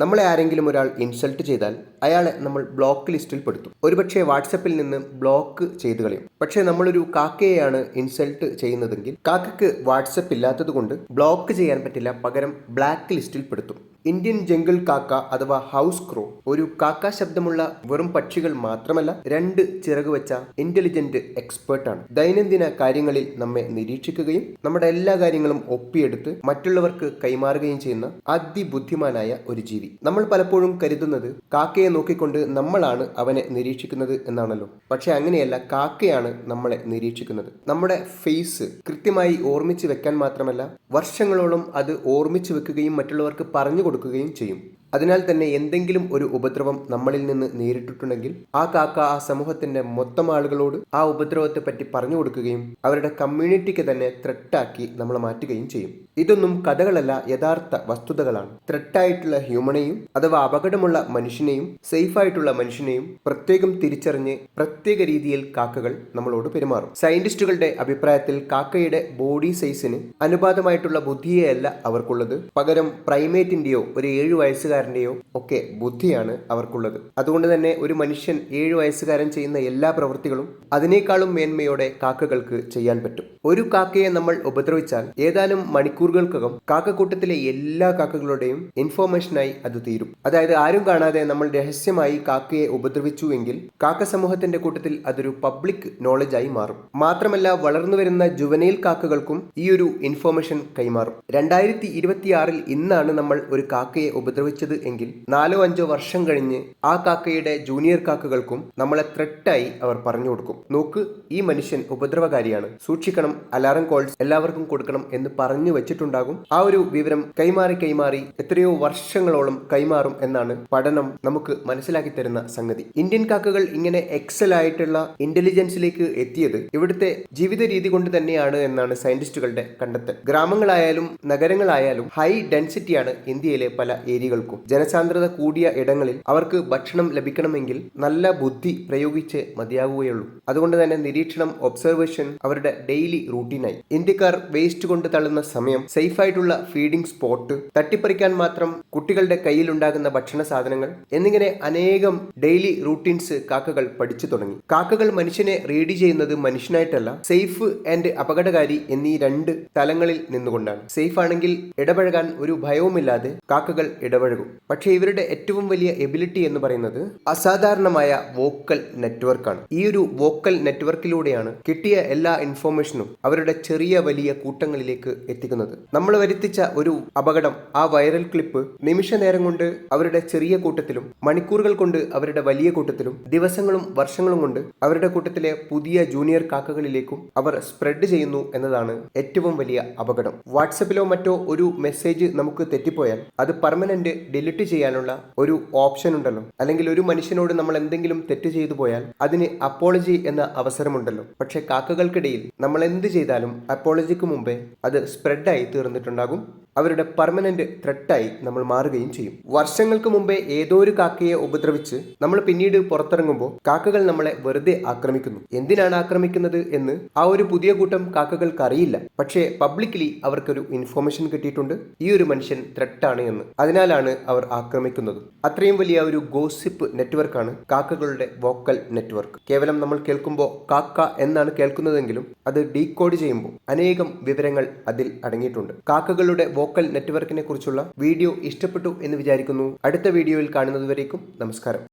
നമ്മളെ ആരെങ്കിലും ഒരാൾ ഇൻസൾട്ട് ചെയ്താൽ അയാളെ നമ്മൾ ബ്ലോക്ക് ലിസ്റ്റിൽ പെടുത്തും. ഒരുപക്ഷെ വാട്സപ്പിൽ നിന്ന് ബ്ലോക്ക് ചെയ്ത് കളയും. പക്ഷേ നമ്മളൊരു കാക്കയെയാണ് ഇൻസൾട്ട് ചെയ്യുന്നതെങ്കിൽ കാക്കയ്ക്ക് വാട്സപ്പ് ഇല്ലാത്തതുകൊണ്ട് ബ്ലോക്ക് ചെയ്യാൻ പറ്റില്ല പകരം ബ്ലാക്ക് ലിസ്റ്റിൽ പെടുത്തും. ഇന്ത്യൻ ജംഗിൾ കാക്ക അഥവാ ഹൗസ് ക്രോ ഒരു കാക്ക ശബ്ദമുള്ള വെറും പക്ഷികൾ മാത്രമല്ല രണ്ട് ചിറക് വെച്ച ഇന്റലിജന്റ് എക്സ്പേർട്ടാണ് ദൈനംദിന കാര്യങ്ങളിൽ നമ്മെ നിരീക്ഷിക്കുകയും നമ്മുടെ എല്ലാ കാര്യങ്ങളും ഒപ്പിയെടുത്ത് മറ്റുള്ളവർക്ക് കൈമാറുകയും ചെയ്യുന്ന അതിബുദ്ധിമാനായ ഒരു ജീവി. നമ്മൾ പലപ്പോഴും കരുതുന്നത് കാക്കയെ നോക്കിക്കൊണ്ട് നമ്മളാണ് അവനെ നിരീക്ഷിക്കുന്നത് എന്നാണല്ലോ. പക്ഷെ അങ്ങനെയല്ല കാക്കയാണ് നമ്മളെ നിരീക്ഷിക്കുന്നത്. നമ്മുടെ ഫേസ് കൃത്യമായി ഓർമ്മിച്ച് വെക്കാൻ മാത്രമല്ല വർഷങ്ങളോളം അത് ഓർമ്മിച്ച് വെക്കുകയും മറ്റുള്ളവർക്ക് പറഞ്ഞു കൊടുക്കുകയും ചെയ്യും. അതിനാൽ തന്നെ എന്തെങ്കിലും ഒരു ഉപദ്രവം നമ്മളിൽ നിന്ന് നേരിട്ടിട്ടുണ്ടെങ്കിൽ ആ കാക്ക ആ സമൂഹത്തിന്റെ മൊത്തം ആളുകളോട് ആ ഉപദ്രവത്തെ പറ്റി പറഞ്ഞു കൊടുക്കുകയും അവരുടെ കമ്മ്യൂണിറ്റിക്ക് തന്നെ ത്രെട്ടാക്കി നമ്മളെ മാറ്റുകയും ചെയ്യും. ഇതൊന്നും കഥകളല്ല യഥാർത്ഥ വസ്തുതകളാണ്. ത്രെട്ടായിട്ടുള്ള ഹ്യൂമനെയും അഥവാ അപകടമുള്ള മനുഷ്യനെയും സേഫ് ആയിട്ടുള്ള മനുഷ്യനെയും പ്രത്യേകം തിരിച്ചറിഞ്ഞ് പ്രത്യേക രീതിയിൽ കാക്കകൾ നമ്മളോട് പെരുമാറും. സയന്റിസ്റ്റുകളുടെ അഭിപ്രായത്തിൽ കാക്കയുടെ ബോഡി സൈസിന് അനുപാതമായിട്ടുള്ള ബുദ്ധിയെയല്ല അവർക്കുള്ളത്. പകരം പ്രൈമേറ്റിന്റെയോ ഒരു ഏഴു വയസ്സുകാരന്റെയോ ഒക്കെ ബുദ്ധിയാണ് അവർക്കുള്ളത്. അതുകൊണ്ട് തന്നെ ഒരു മനുഷ്യൻ ഏഴു വയസ്സുകാരൻ ചെയ്യുന്ന എല്ലാ പ്രവൃത്തികളും അതിനേക്കാളും മേന്മയോടെ കാക്കകൾക്ക് ചെയ്യാൻ പറ്റും. ഒരു കാക്കയെ നമ്മൾ ഉപദ്രവിച്ചാൽ ഏതാനും മണിക്കൂറുകൾക്കകം കാക്കക്കൂട്ടത്തിലെ എല്ലാ കാക്കകളുടെയും ഇൻഫോർമേഷനായി അത് തീരും. അതായത് ആരും കാണാതെ നമ്മൾ രഹസ്യമായി കാക്കയെ ഉപദ്രവിച്ചുവെങ്കിൽ കാക്ക സമൂഹത്തിന്റെ കൂട്ടത്തിൽ അതൊരു പബ്ലിക് നോളജായി മാറും. മാത്രമല്ല വളർന്നു വരുന്ന ജുവനയിൽ കാക്കകൾക്കും ഈ ഒരു ഇൻഫോർമേഷൻ കൈമാറും. രണ്ടായിരത്തി ഇരുപത്തിയാറിൽ ഇന്നാണ് നമ്മൾ ഒരു കാക്കയെ ഉപദ്രവിച്ചത് എങ്കിൽ നാലോ അഞ്ചോ വർഷം കഴിഞ്ഞ് ആ കാക്കയുടെ ജൂനിയർ കാക്കകൾക്കും നമ്മളെ ത്രെട്ടായി അവർ പറഞ്ഞു കൊടുക്കും. നോക്ക് ഈ മനുഷ്യൻ ഉപദ്രവകാരിയാണ്. സൂക്ഷിക്കണം അലാറം കോൾസ് എല്ലാവർക്കും കൊടുക്കണം എന്ന് പറഞ്ഞു വെച്ചിട്ടുണ്ടാകും. ആ ഒരു വിവരം കൈമാറി കൈമാറി എത്രയോ വർഷങ്ങളോളം കൈമാറും എന്നാണ് പഠനം നമുക്ക് മനസ്സിലാക്കി തരുന്ന സംഗതി. ഇന്ത്യൻ കാക്കകൾ ഇങ്ങനെ എക്സൽ ആയിട്ടുള്ള ഇന്റലിജൻസിലേക്ക് എത്തിയത് ഇവിടുത്തെ ജീവിത രീതി കൊണ്ട് തന്നെയാണ് എന്നാണ് സയന്റിസ്റ്റുകളുടെ കണ്ടെത്തൽ. ഗ്രാമങ്ങളായാലും നഗരങ്ങളായാലും ഹൈ ഡെൻസിറ്റിയാണ് ഇന്ത്യയിലെ പല ഏരിയകൾക്കും. ജനസാന്ദ്രത കൂടിയ ഇടങ്ങളിൽ അവർക്ക് ഭക്ഷണം ലഭിക്കണമെങ്കിൽ നല്ല ബുദ്ധി പ്രയോഗിച്ച് മതിയാവുകയുള്ളൂ. അതുകൊണ്ട് തന്നെ നിരീക്ഷണം ഒബ്സർവേഷൻ അവരുടെ ഡെയിലി റൂട്ടീനായി. ഇന്ത്യക്കാർ വേസ്റ്റ് കൊണ്ട് തള്ളുന്ന സമയം സേഫ് ആയിട്ടുള്ള ഫീഡിംഗ് സ്പോട്ട് തട്ടിപ്പറിക്കാൻ മാത്രം കുട്ടികളുടെ കയ്യിലുണ്ടാകുന്ന ഭക്ഷണ സാധനങ്ങൾ എന്നിങ്ങനെ അനേകം ഡെയിലി റൂട്ടീൻസ് കാക്കകൾ പഠിച്ചു തുടങ്ങി. കാക്കകൾ മനുഷ്യനെ റീഡ് ചെയ്യുന്നത് മനുഷ്യനായിട്ടല്ല സേഫ് ആൻഡ് അപകടകാരി എന്നീ രണ്ട് തലങ്ങളിൽ നിന്നുകൊണ്ടാണ്. സേഫ് ആണെങ്കിൽ ഇടപഴകാൻ ഒരു ഭയവുമില്ലാതെ കാക്കകൾ ഇടപഴകും. പക്ഷേ ഇവരുടെ ഏറ്റവും വലിയ എബിലിറ്റി എന്ന് പറയുന്നത് അസാധാരണമായ വോക്കൽ നെറ്റ്വർക്കാണ് ഈ ഒരു വോക്കൽ നെറ്റ്വർക്കിലൂടെയാണ് കിട്ടിയ എല്ലാ ഇൻഫോർമേഷനും അവരുടെ ചെറിയ വലിയ കൂട്ടങ്ങളിലേക്ക് എത്തിക്കുന്നത്. നമ്മൾ വരുത്തിച്ച ഒരു അപകടം ആ വൈറൽ ക്ലിപ്പ് നിമിഷ നേരം കൊണ്ട് അവരുടെ ചെറിയ കൂട്ടത്തിലും മണിക്കൂറുകൾ കൊണ്ട് അവരുടെ വലിയ കൂട്ടത്തിലും ദിവസങ്ങളും വർഷങ്ങളും കൊണ്ട് അവരുടെ കൂട്ടത്തിലെ പുതിയ ജൂനിയർ കാക്കകളിലേക്കും അവർ സ്പ്രെഡ് ചെയ്യുന്നു എന്നതാണ് ഏറ്റവും വലിയ അപകടം. വാട്സപ്പിലോ മറ്റോ ഒരു മെസ്സേജ് നമുക്ക് തെറ്റിപ്പോയാൽ അത് പെർമനന്റ് ഡിലീറ്റ് ചെയ്യാനുള്ള ഒരു ഓപ്ഷൻ ഉണ്ടല്ലോ. അല്ലെങ്കിൽ ഒരു മനുഷ്യനോട് നമ്മൾ എന്തെങ്കിലും തെറ്റ് ചെയ്തു പോയാൽ അതിന് അപ്പോളജി എന്ന അവസരമുണ്ടല്ലോ. പക്ഷേ കാക്കകൾക്കിടയിൽ നമ്മൾ എന്ത് ചെയ്താലും അപ്പോളജിക്ക് മുമ്പേ അത് സ്പ്രെഡായി തീർന്നിട്ടുണ്ടാകും. അവരുടെ പെർമനന്റ് ത്രെട്ടായി നമ്മൾ മാറുകയും ചെയ്യും. വർഷങ്ങൾക്ക് മുമ്പേ ഏതോ ഒരു കാക്കയെ ഉപദ്രവിച്ച് നമ്മൾ പിന്നീട് പുറത്തിറങ്ങുമ്പോൾ കാക്കകൾ നമ്മളെ വെറുതെ ആക്രമിക്കുന്നു. എന്തിനാണ് ആക്രമിക്കുന്നത് എന്ന് ആ ഒരു പുതിയ കൂട്ടം കാക്കകൾക്ക് അറിയില്ല പക്ഷേ പബ്ലിക്കലി അവർക്കൊരു ഇൻഫോർമേഷൻ കിട്ടിയിട്ടുണ്ട്. ഈ ഒരു മനുഷ്യൻ ത്രെട്ടാണ് എന്ന്. അതിനാലാണ് അവർ ആക്രമിക്കുന്നത്. അത്രയും വലിയ ഒരു ഗോസിപ്പ് നെറ്റ്വർക്കാണ് കാക്കകളുടെ വോക്കൽ നെറ്റ്വർക്ക് കേവലം നമ്മൾ കേൾക്കുമ്പോൾ കാക്ക എന്നാണ് കേൾക്കുന്നതെങ്കിലും അത് ഡീകോഡ് ചെയ്യുമ്പോൾ അനേകം വിവരങ്ങൾ അതിൽ അടങ്ങിയിട്ടുണ്ട്. കാക്കകളുടെ വോക്കൽ നെറ്റ്വർക്കിനെ കുറിച്ചുള്ള വീഡിയോ ഇഷ്ടപ്പെട്ടു എന്ന് വിചാരിക്കുന്നു. അടുത്ത വീഡിയോയിൽ കാണുന്നതുവരേക്കും നമസ്കാരം.